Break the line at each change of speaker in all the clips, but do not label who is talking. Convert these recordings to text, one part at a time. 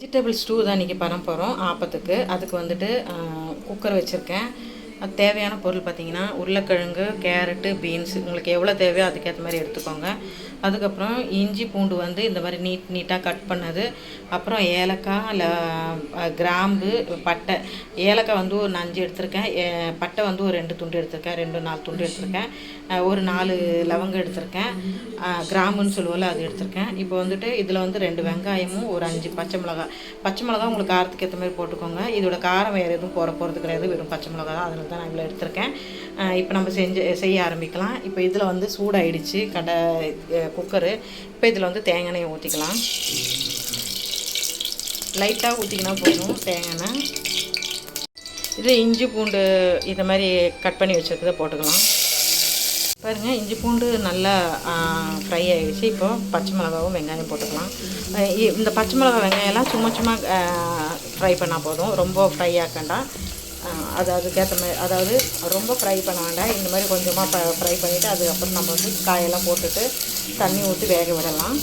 Vegetable ஸ்டூ தான் இன்றைக்கி பண்ண போகிறோம் ஆப்பத்துக்கு. அதுக்கு வந்துட்டு குக்கர் வச்சுருக்கேன். அது தேவையான பொருள் பார்த்திங்கன்னா உருளைக்கிழங்கு கேரட்டு பீன்ஸ் உங்களுக்கு எவ்வளோ தேவையோ அதுக்கேற்ற மாதிரி எடுத்துக்கோங்க. அதுக்கப்புறம் இஞ்சி பூண்டு வந்து இந்த மாதிரி நீட் நீட்டாக கட் பண்ணது. அப்புறம் ஏலக்காய் ல கிராம்பு பட்டை. ஏலக்காய் வந்து ஒரு அஞ்சு எடுத்திருக்கேன். பட்டை வந்து ஒரு ரெண்டு துண்டு எடுத்திருக்கேன். ரெண்டு நாலு துண்டு எடுத்திருக்கேன். ஒரு நாலு லவங்கம் எடுத்திருக்கேன். கிராம்புன்னு சொல்லுவோம்ல அது எடுத்திருக்கேன். இப்போ வந்துட்டு இதில் வந்து ரெண்டு வெங்காயமும் ஒரு அஞ்சு பச்சை மிளகாய். பச்சை மிளகாய் உங்களுக்கு காரத்துக்கு ஏற்ற மாதிரி போட்டுக்கோங்க. இதோட காரம் வேறு எதுவும் போகிற போகிறது கிடையாது. வெறும் பச்சை மிளகாய் தான். அதில் தான் நான் இவ்வளோ எடுத்திருக்கேன். இப்போ நம்ம செஞ்சு செய்ய ஆரம்பிக்கலாம். இப்போ இதில் வந்து சூடாயிடுச்சு. கடை குக்கரு. இப்போ இதில் வந்து தேங்காய் எண்ணெயை ஊற்றிக்கலாம் லைட்டாக ஊற்றிக்கினா போதும் தேங்காய் இது இஞ்சி பூண்டு இதை மாதிரி கட் பண்ணி வச்சுருக்கதை போட்டுக்கலாம். பாருங்கள் இஞ்சி பூண்டு நல்லா ஃப்ரை ஆகிடுச்சு இப்போ பச்சை மிளகாவும் வெங்காயம் போட்டுக்கலாம். இந்த பச்சை மிளகா வெங்காயம்லாம் சும்மா சும்மா ஃப்ரை பண்ணால் போதும். ரொம்ப ஃப்ரை ஆக்கண்டாம் அது அதுக்கேற்ற மாதிரி அதாவது ரொம்ப ஃப்ரை பண்ண வேண்டாம். இந்த மாதிரி கொஞ்சமாக ஃப்ரை பண்ணிவிட்டு அதுக்கப்புறம் நம்ம வந்து காயெல்லாம் போட்டுட்டு தண்ணி ஊற்றி வேக விடலாம்.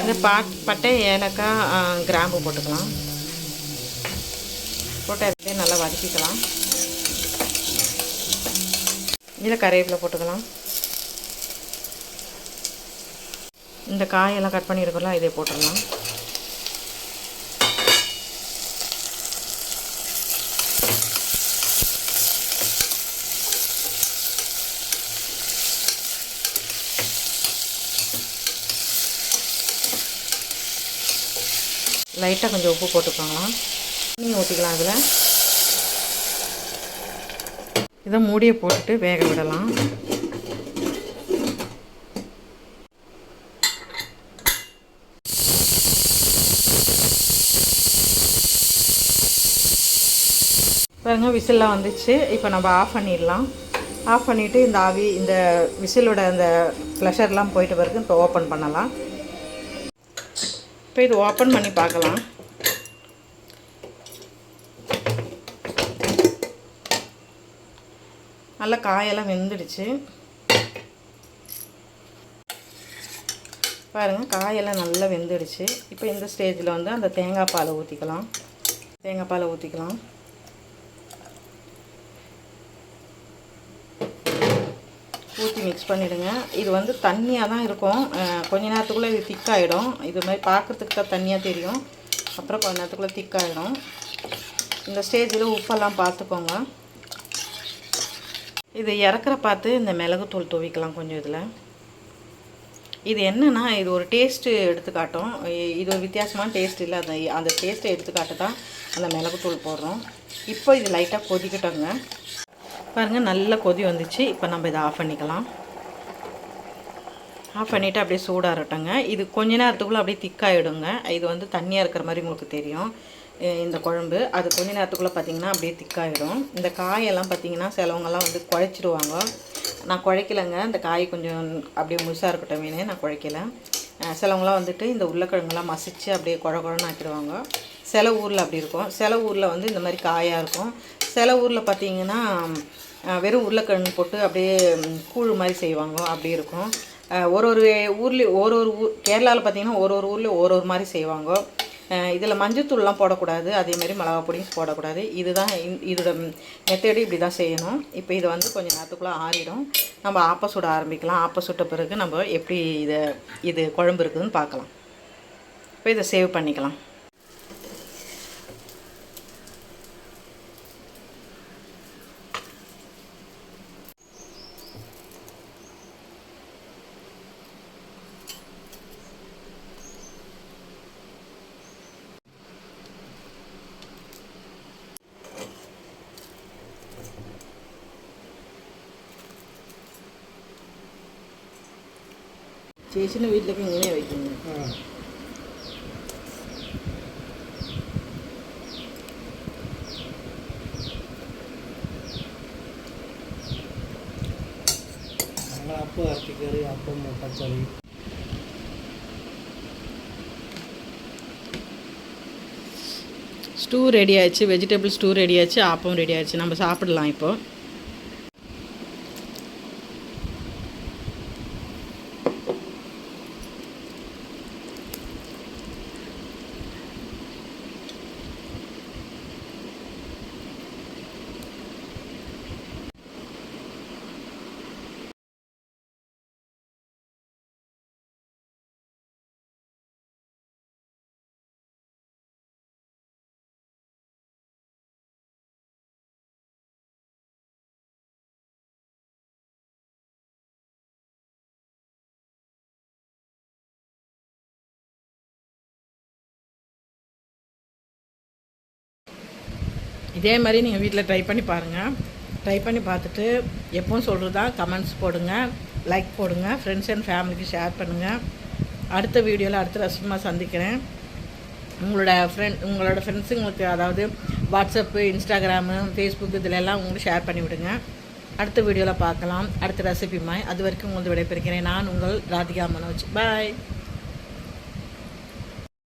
இந்த பாட் பட்டை ஏலக்காய் கிராம்பு போட்டுக்கலாம். போட்டு அப்படியே நல்லா வதக்கிக்கலாம். இதில் கருவேப்பிலை போட்டுக்கலாம். இந்த காயெல்லாம் கட் பண்ணியிருக்கலாம் இதை போட்டுடலாம். லைட்டாக கொஞ்சம் உப்பு போட்டுக்கோங்களாம். தண்ணி ஊற்றிக்கலாம் அதில் இதை மூடியை போட்டுட்டு வேக விடலாம். பாருங்க விசில்லாம் வந்துச்சு. இப்போ நம்ம ஆஃப் பண்ணிடலாம். ஆஃப் பண்ணிவிட்டு இந்த ஆவி இந்த விசிலோட அந்த ப்ளஷர்லாம் போயிட்டு பிறகு இப்போ ஓப்பன் பண்ணலாம். இப்போ இது ஓப்பன் பண்ணி பார்க்கலாம். நல்லா காயெல்லாம் வெந்துடுச்சு. பாருங்கள் காயெல்லாம் நல்லா வெந்துடுச்சு. இப்போ இந்த ஸ்டேஜில் வந்து அந்த தேங்காய் பாலை ஊற்றிக்கலாம் தேங்காய் பாலை ஊற்றிக்கலாம் ஊற்றி மிக்ஸ் பண்ணிவிடுங்க இது வந்து தண்ணியாக தான் இருக்கும். கொஞ்ச நேரத்துக்குள்ளே இது திக்காகிடும் இது மாதிரி பார்க்குறதுக்கு தான் தண்ணியாக தெரியும். அப்புறம் கொஞ்ச நேரத்துக்குள்ளே திக்காகிடும் இந்த ஸ்டேஜில் உப்பெல்லாம் பார்த்துக்கோங்க இது இறக்குற பார்த்து இந்த மிளகுத்தூள் துவிக்கலாம் கொஞ்சம் இதில். இது என்னென்னா இது ஒரு டேஸ்ட்டு எடுத்துக்காட்டும். இது ஒரு வித்தியாசமான டேஸ்ட் இல்லை. அந்த அந்த டேஸ்ட்டை எடுத்துக்காட்டு தான் அந்த மிளகுத்தூள் போடுறோம். இப்போ இது லைட்டாக கொதிக்கட்டோங்க. பாருங்கள் நல்ல கொதி வந்துச்சு. இப்போ நம்ம இதை ஆஃப் பண்ணிக்கலாம். ஆஃப் பண்ணிவிட்டு அப்படியே சூடாகட்டங்க இது கொஞ்ச நேரத்துக்குள்ளே அப்படியே திக்காகிடுங்க இது வந்து தண்ணியாக இருக்கிற மாதிரி உங்களுக்கு தெரியும். இந்த குழம்பு. அது கொஞ்ச நேரத்துக்குள்ளே பார்த்தீங்கன்னா அப்படியே திக்காகிடும் இந்த காயெல்லாம் பார்த்தீங்கன்னா சிலவங்கெல்லாம் வந்து குழைச்சிடுவாங்க. நான் குழைக்கலைங்க. இந்த காய் கொஞ்சம் அப்படியே முழுசாக இருக்கட்டும் மீனே நான் குழைக்கலை. சிலவங்களாம் வந்துட்டு இந்த உருளைக்கிழங்குலாம் மசிச்சு அப்படியே குழ குழன்னு ஆக்கிடுவாங்க. சில ஊரில் அப்படி இருக்கும். சில ஊரில் வந்து இந்த மாதிரி காயாக இருக்கும். சில ஊரில் பார்த்தீங்கன்னா வெறும் உருளைக்கிழங்கு போட்டு அப்படியே கூழ் மாதிரி செய்வாங்க. அப்படி இருக்கும். ஒரு ஒரு ஊர்லேயும் ஒரு ஒரு ஊர் கேரளாவில் பார்த்தீங்கன்னா ஒரு ஒரு ஊர்லேயும் ஒரு ஒரு மாதிரி செய்வாங்க. இதில் மஞ்சத்தூள்லாம் போடக்கூடாது. அதே மாதிரி மிளகா பொடியும் போடக்கூடாது. இதுதான் இதோட மெத்தடு இப்படி தான் செய்யணும். இப்போ இதை வந்து கொஞ்சம் நேரத்துக்குள்ளே ஆறிடும். நம்ம ஆப்ப சுட ஆரம்பிக்கலாம். ஆப்ப சுட்ட பிறகு நம்ம எப்படி இதை இது குழம்பு இருக்குதுன்னு பார்க்கலாம். இப்போ இதை சேவ் பண்ணிக்கலாம். ചേച്ചിന്റെ വീട്ടിലൊക്കെ ഇങ്ങനെയാണ് വയ്ക്കുന്നത്
അപ്പം ഇറച്ചിക്കറി അപ്പം മുട്ടക്കറി
ஸ்டூ ரெடி ஆயிடுச்சு வெஜிடபிள் ஸ்டூ ரெடி ஆச்சு ஆப்பம் ரெடி ஆயிடுச்சு நம்ம சாப்பிடலாம் இப்போது இதே மாதிரி நீங்கள் வீட்டில் ட்ரை பண்ணி பாருங்கள் ட்ரை பண்ணி பார்த்துட்டு எப்பவும் சொல்கிறது தான் கமெண்ட்ஸ் போடுங்க லைக் போடுங்க ஃப்ரெண்ட்ஸ் அண்ட் ஃபேமிலிக்கு ஷேர் பண்ணுங்கள் அடுத்த வீடியோவில் அடுத்த ரசமாக சந்திக்கிறேன். உங்களோட ஃப்ரெண்ட் உங்களோட ஃப்ரெண்ட்ஸுங்களுக்கு அதாவது வாட்ஸ்அப்பு இன்ஸ்டாகிராமு ஃபேஸ்புக் இதில் எல்லாம் உங்களுக்கு ஷேர் பண்ணி விடுங்க. அடுத்த வீடியோவில் பார்க்கலாம். அடுத்த ரெசிபிமாய் அது வரைக்கும் உங்களுக்கு விடைபெறுகிறேன். நான் உங்கள் ராதிகா மனோஜ். பாய்